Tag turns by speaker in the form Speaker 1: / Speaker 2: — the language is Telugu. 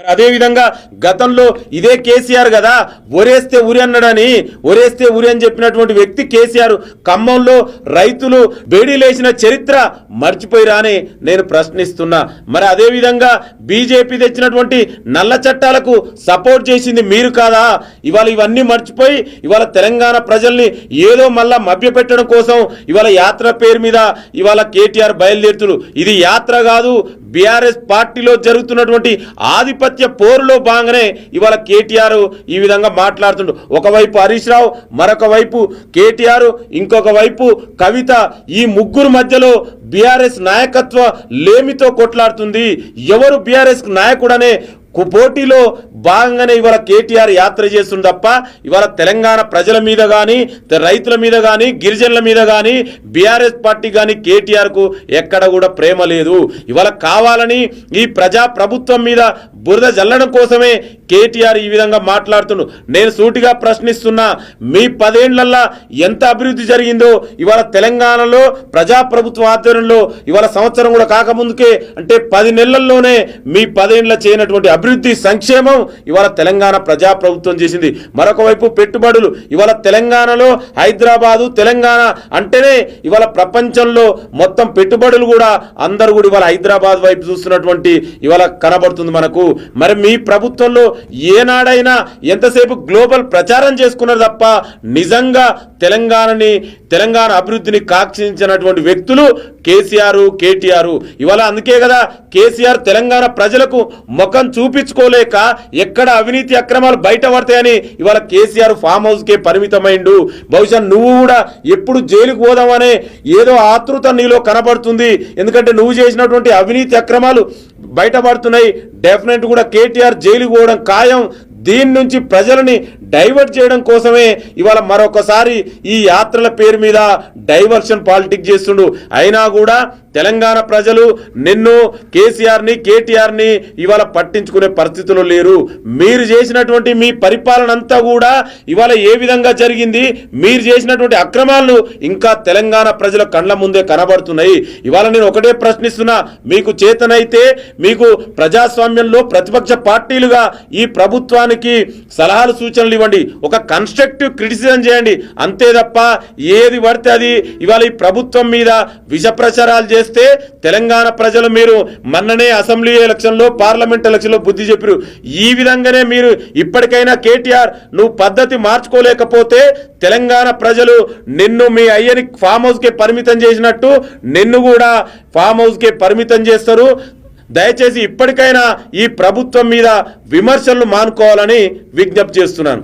Speaker 1: మరి అదేవిధంగా గతంలో ఇదే కేసీఆర్ కదా ఒరేస్తే ఉరి అన్నాడని ఒరేస్తే ఉరి అని చెప్పినటువంటి వ్యక్తి కేసీఆర్ ఖమ్మంలో రైతులు బేడీలేసిన చరిత్ర మర్చిపోయిరాని నేను ప్రశ్నిస్తున్నా. మరి అదేవిధంగా బీజేపీ తెచ్చినటువంటి నల్ల చట్టాలకు సపోర్ట్ చేసింది మీరు కాదా? ఇవాళ ఇవన్నీ మర్చిపోయి ఇవాళ తెలంగాణ ప్రజల్ని ఏదో మళ్ళా మభ్యపెట్టడం కోసం ఇవాళ యాత్ర పేరు మీద ఇవాళ కేటీఆర్ బయలుదేరుతులు ఇది యాత్ర కాదు బీఆర్ఎస్ పార్టీలో జరుగుతున్నటువంటి ఆధిపత్య పోరులో భాగంగానే ఇవాళ కేటీఆర్ ఈ విధంగా మాట్లాడుతుండు. ఒకవైపు హరీష్ రావు మరొక వైపు కేటీఆర్ ఇంకొక వైపు కవిత. ఈ ముగ్గురు మధ్యలో బీఆర్ఎస్ నాయకత్వ లేమితో కొట్లాడుతుంది. ఎవరు బీఆర్ఎస్ నాయకుడనే పోటీలో భాగంగానే ఇవాళ కేటీఆర్ యాత్ర చేస్తుంది తప్ప ఇవాళ తెలంగాణ ప్రజల మీద కానీ రైతుల మీద కానీ గిరిజనుల మీద కానీ బీఆర్ఎస్ పార్టీ కానీ కేటీఆర్కు ఎక్కడ కూడా ప్రేమ లేదు. ఇవాళ కావాలని ఈ ప్రజా ప్రభుత్వం మీద బురద జల్లడం కోసమే కేటీఆర్ ఈ విధంగా మాట్లాడుతుండు. నేను సూటిగా ప్రశ్నిస్తున్నా మీ పదేండ్లల్లా ఎంత అభివృద్ధి జరిగిందో ఇవాళ తెలంగాణలో ప్రజాప్రభుత్వ ఆధ్వర్యంలో ఇవాళ సంవత్సరం కూడా కాకముందుకే అంటే పది నెలల్లోనే మీ పదేండ్ల చేయనటువంటి అభివృద్ధి సంక్షేమం ఇవాళ తెలంగాణ ప్రజాప్రభుత్వం చేసింది. మరొక వైపు పెట్టుబడులు ఇవాళ తెలంగాణలో హైదరాబాదు తెలంగాణ అంటేనే ఇవాళ ప్రపంచంలో మొత్తం పెట్టుబడులు కూడా అందరూ కూడా ఇవాళ హైదరాబాద్ వైపు చూస్తున్నటువంటి ఇవాళ కనబడుతుంది మనకు. మరి మీ ప్రభుత్వంలో ఏనాడైనా ఎంతసేపు గ్లోబల్ ప్రచారం చేసుకున్నారు తప్ప నిజంగా తెలంగాణని తెలంగాణ అభివృద్ధిని కాక్షించినటువంటి వ్యక్తులు కేసీఆర్ కేటీఆర్. ఇవాళ అందుకే కదా కేసీఆర్ తెలంగాణ ప్రజలకు ముఖం చూపించుకోలేక ఎక్కడ అవినీతి అక్రమాలు బయట పడతాయని ఇవాళ కేసీఆర్ ఫామ్ హౌస్కే పరిమితమైండు. బహుశా నువ్వు కూడా ఎప్పుడు జైలుకు పోదామనే ఏదో ఆతృత నీలో కనబడుతుంది. ఎందుకంటే నువ్వు చేసినటువంటి అవినీతి అక్రమాలు బయటపడుతున్నాయి. డెఫినెట్ కూడా కేటీఆర్ జైలుకు పోవడం ఖాయం. దీని నుంచి ప్రజలని డైవర్ట్ చేయడం కోసమే ఇవాళ మరొకసారి ఈ యాత్రల పేరు మీద డైవర్షన్ పాలిటిక్స్ చేస్తుండు. అయినా కూడా తెలంగాణ ప్రజలు నిన్ను కేసీఆర్ని కేటీఆర్ని ఇవాళ పట్టించుకునే పరిస్థితులు లేరు. మీరు చేసినటువంటి మీ పరిపాలన అంతా కూడా ఇవాళ ఏ విధంగా జరిగింది? మీరు చేసినటువంటి అక్రమాలు ఇంకా తెలంగాణ ప్రజల కళ్ళ ముందే కనబడుతున్నాయి. ఇవాళ నేను ఒకటే ప్రశ్నిస్తున్నా మీకు చేతనైతే మీకు ప్రజాస్వామ్యంలో ప్రతిపక్ష పార్టీలుగా ఈ ప్రభుత్వానికి సలహాలు సూచనలు ఇవ్వండి. ఒక కన్స్ట్రక్టివ్ క్రిటిసిజం చేయండి. అంతే తప్ప ఏది పడితే అది ఇవాళ ఈ ప్రభుత్వం మీద విష ప్రచారాలు చేస్తే తెలంగాణ ప్రజలు మీరు మొన్ననే అసెంబ్లీ ఎలక్షన్లో పార్లమెంట్ ఎలక్షన్లో బుద్ధి చెప్పారు. ఈ విధంగానే మీరు ఇప్పటికైనా కేటీఆర్ నువ్వు పద్ధతి మార్చుకోలేకపోతే తెలంగాణ ప్రజలు నిన్ను మీ అయ్యని ఫామ్ హౌస్కే పరిమితం చేసినట్టు నిన్ను కూడా ఫామ్ హౌస్కే పరిమితం చేస్తారు. దయచేసి ఇప్పటికైనా ఈ ప్రభుత్వం మీద విమర్శలు మానుకోవాలని విజ్ఞప్తి చేస్తున్నాను.